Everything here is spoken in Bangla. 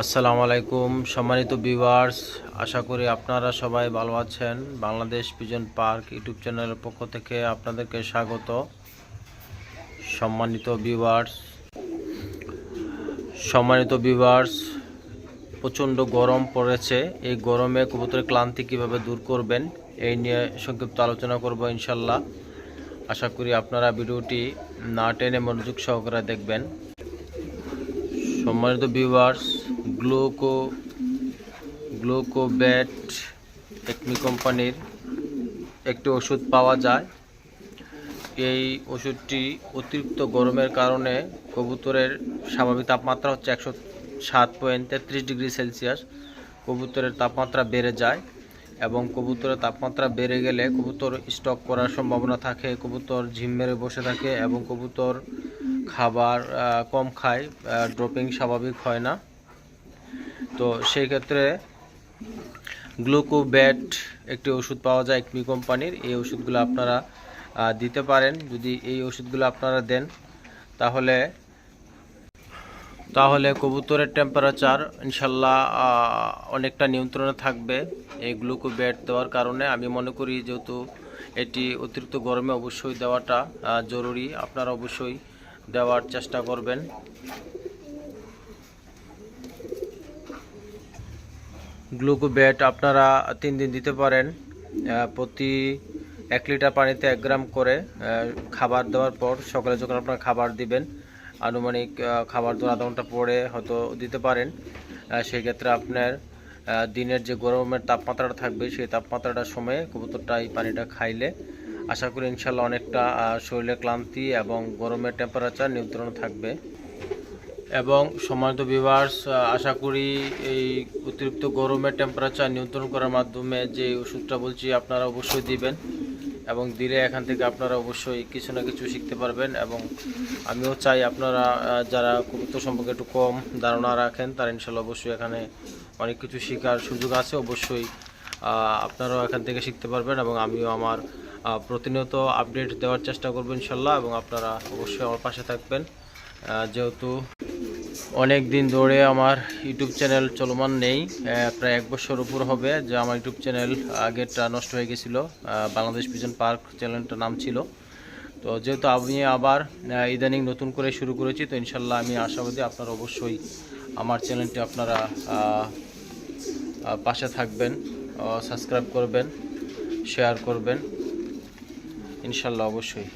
আসসালামু আলাইকুম, সম্মানিত ভিউয়ার্স, আশা করি আপনারা সবাই ভালো আছেন। বাংলাদেশ পিজন পার্ক ইউটিউব চ্যানেলের পক্ষ থেকে আপনাদেরকে স্বাগত। সম্মানিত ভিউয়ার্স সম্মানিত ভিউয়ার্স, প্রচণ্ড গরম পড়েছে। এই গরমে কবুতরের ক্লান্তি কীভাবে দূর করবেন, এই নিয়ে সংক্ষিপ্ত আলোচনা করব ইনশাল্লাহ আশা করি আপনারা ভিডিওটি না টেনে মনোযোগ সহকারে দেখবেন। সম্মানিত ভিউয়ার্স গ্লোকো গ্লোকোব্যাট টেকনি কোম্পানির একটি ওষুধ পাওয়া যায়। এই ওষুধটি অতিরিক্ত গরমের কারণে কবুতরের স্বাভাবিক তাপমাত্রা হচ্ছে একশো সাত পয়েন্ট তেত্রিশ ডিগ্রি সেলসিয়াস। কবুতরের তাপমাত্রা বেড়ে যায় এবং কবুতরের তাপমাত্রা বেড়ে গেলে কবুতর স্টক করার সম্ভাবনা থাকে, কবুতর ঝিম মেরে বসে থাকে এবং কবুতর খাবার কম খায় ড্রপিং স্বাভাবিক হয় না। তো সেই ক্ষেত্রে গ্লুকোব্যাট একটি ওষুধ পাওয়া যায় একমি কোম্পানির। এই ওষুধগুলো আপনারা দিতে পারেন। যদি এই ওষুধগুলো আপনারা দেন, তাহলে তাহলে কবুতরের টেম্পারেচার ইনশাল্লাহ অনেকটা নিয়ন্ত্রণে থাকবে এই গ্লুকোব্যাট দেওয়ার কারণে। আমি মনে করি যেহেতু এটি অতিরিক্ত গরমে অবশ্যই দেওয়াটা জরুরি। আপনারা অবশ্যই দেওয়ার চেষ্টা করবেন। গ্লুকোব্যাট আপনারা তিন দিন দিতে পারেন প্রতি এক লিটার পানিতে এক গ্রাম করে খাবার দেওয়ার পর সকালে যখন আপনারা খাবার দিবেন আনুমানিক খাবার দেওয়ার আধা ঘণ্টা পরে হয়তো দিতে পারেন। আহ, সেই ক্ষেত্রে আপনার দিনের যে গরমের তাপমাত্রাটা থাকবে সেই তাপমাত্রাটার সময়ে কবুতরটা এই পানিটা খাইলে আশা করি ইনশাল্লাহ অনেকটা শরীরে ক্লান্তি এবং গরমের টেম্পারেচার নিয়ন্ত্রণ থাকবে। এবং সম্মানিত ভিউয়ার্স আশা করি এই অতিরিক্ত গরমের টেম্পারেচার নিয়ন্ত্রণ করার মাধ্যমে যে ওষুধটা বলছি আপনারা অবশ্যই দিবেন এবং দিলে এখান থেকে আপনারা অবশ্যই কিছু না কিছু শিখতে পারবেন এবং আমিও চাই আপনারা যারা কবুতর সম্পর্কে একটু কম ধারণা রাখেন, তারা ইনশাল্লাহ অবশ্যই এখানে অনেক কিছু শেখার সুযোগ আছে। অবশ্যই আপনারাও এখান থেকে শিখতে পারবেন এবং আমিও আমার প্রতিনিয়ত আপডেট দেওয়ার চেষ্টা করব ইনশাল্লাহ এবং আপনারা অবশ্যই আমার পাশে থাকবেন। যেহেতু অনেক দিন ধরে আমার ইউটিউব চ্যানেল চলমান নেই প্রায় এক বছর উপর হবে যে আমার ইউটিউব চ্যানেল আগেরটা নষ্ট হয়ে গেছিল। বাংলাদেশ পিজন পার্ক চ্যানেলটার নাম ছিল। তো যেহেতু আমি আবার ইদানিং নতুন করে শুরু করেছি, তো ইনশাল্লাহ আমি আশাবাদী আপনারা অবশ্যই আমার চ্যানেলটি আপনারা পাশে থাকবেন সাবস্ক্রাইব করবেন শেয়ার করবেন। ইনশাল্লাহ অবশ্যই।